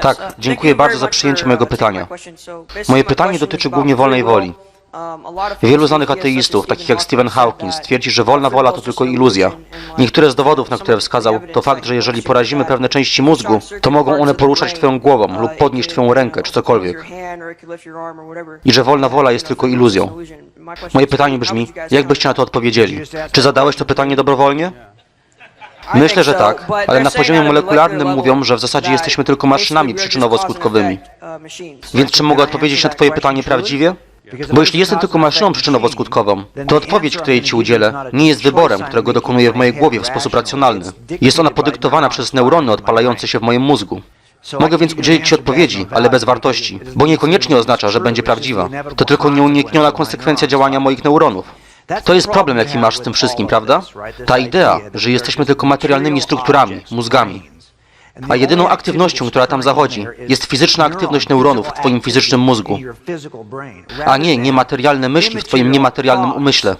Tak, dziękuję bardzo za przyjęcie mojego pytania. Moje pytanie dotyczy głównie wolnej woli. Wielu znanych ateistów, takich jak Stephen Hawking, twierdzi, że wolna wola to tylko iluzja. Niektóre z dowodów, na które wskazał, to fakt, że jeżeli porazimy pewne części mózgu, to mogą one poruszać Twoją głową lub podnieść Twoją rękę, czy cokolwiek. I że wolna wola jest tylko iluzją. Moje pytanie brzmi, jak byście na to odpowiedzieli? Czy zadałeś to pytanie dobrowolnie? Myślę, że tak, ale na poziomie molekularnym mówią, że w zasadzie jesteśmy tylko maszynami przyczynowo-skutkowymi. Więc czy mogę odpowiedzieć na Twoje pytanie prawdziwie? Bo jeśli jestem tylko maszyną przyczynowo-skutkową, to odpowiedź, której Ci udzielę, nie jest wyborem, którego dokonuję w mojej głowie w sposób racjonalny. Jest ona podyktowana przez neurony odpalające się w moim mózgu. Mogę więc udzielić Ci odpowiedzi, ale bez wartości, bo niekoniecznie oznacza, że będzie prawdziwa. To tylko nieunikniona konsekwencja działania moich neuronów. To jest problem, jaki masz z tym wszystkim, prawda? Ta idea, że jesteśmy tylko materialnymi strukturami, mózgami. A jedyną aktywnością, która tam zachodzi, jest fizyczna aktywność neuronów w Twoim fizycznym mózgu, a nie niematerialne myśli w Twoim niematerialnym umyśle.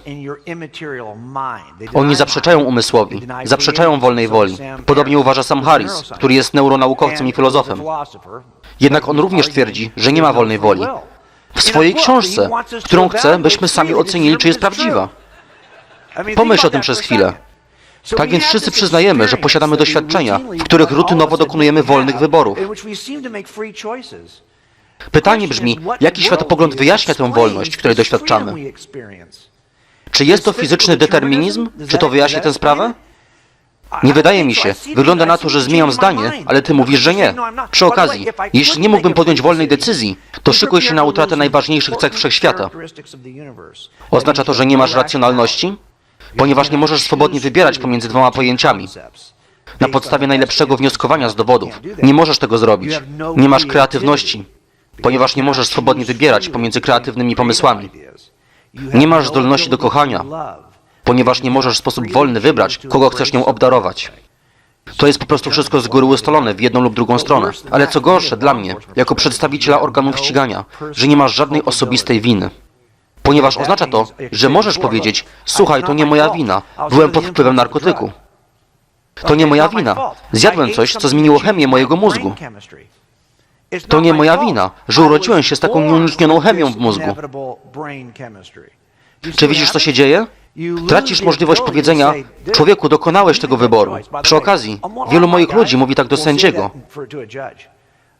Oni zaprzeczają umysłowi, zaprzeczają wolnej woli. Podobnie uważa sam Harris, który jest neuronaukowcem i filozofem. Jednak on również twierdzi, że nie ma wolnej woli. W swojej książce, którą chce, byśmy sami ocenili, czy jest prawdziwa. Pomyśl o tym przez chwilę. Tak więc wszyscy przyznajemy, że posiadamy doświadczenia, w których rutynowo dokonujemy wolnych wyborów. Pytanie brzmi, jaki światopogląd wyjaśnia tę wolność, której doświadczamy? Czy jest to fizyczny determinizm? Czy to wyjaśnia tę sprawę? Nie wydaje mi się. Wygląda na to, że zmieniam zdanie, ale ty mówisz, że nie. Przy okazji, jeśli nie mógłbym podjąć wolnej decyzji, to szykuj się na utratę najważniejszych cech wszechświata. Oznacza to, że nie masz racjonalności? Ponieważ nie możesz swobodnie wybierać pomiędzy dwoma pojęciami. Na podstawie najlepszego wnioskowania z dowodów. Nie możesz tego zrobić. Nie masz kreatywności, ponieważ nie możesz swobodnie wybierać pomiędzy kreatywnymi pomysłami. Nie masz zdolności do kochania, ponieważ nie możesz w sposób wolny wybrać, kogo chcesz nią obdarować. To jest po prostu wszystko z góry ustalone w jedną lub drugą stronę. Ale co gorsze dla mnie, jako przedstawiciela organów ścigania, że nie masz żadnej osobistej winy. Ponieważ oznacza to, że możesz powiedzieć, słuchaj, to nie moja wina, byłem pod wpływem narkotyku. To nie moja wina. Zjadłem coś, co zmieniło chemię mojego mózgu. To nie moja wina, że urodziłem się z taką nieuniknioną chemią w mózgu. Czy widzisz, co się dzieje? Tracisz możliwość powiedzenia, człowieku, dokonałeś tego wyboru. Przy okazji, wielu moich ludzi mówi tak do sędziego.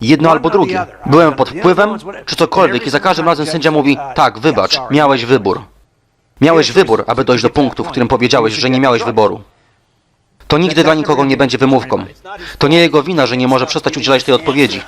Jedno albo drugie. Byłem pod wpływem, czy cokolwiek i za każdym razem sędzia mówi, tak, wybacz, miałeś wybór. Miałeś wybór, aby dojść do punktu, w którym powiedziałeś, że nie miałeś wyboru. To nigdy dla nikogo nie będzie wymówką. To nie jego wina, że nie może przestać udzielać tej odpowiedzi.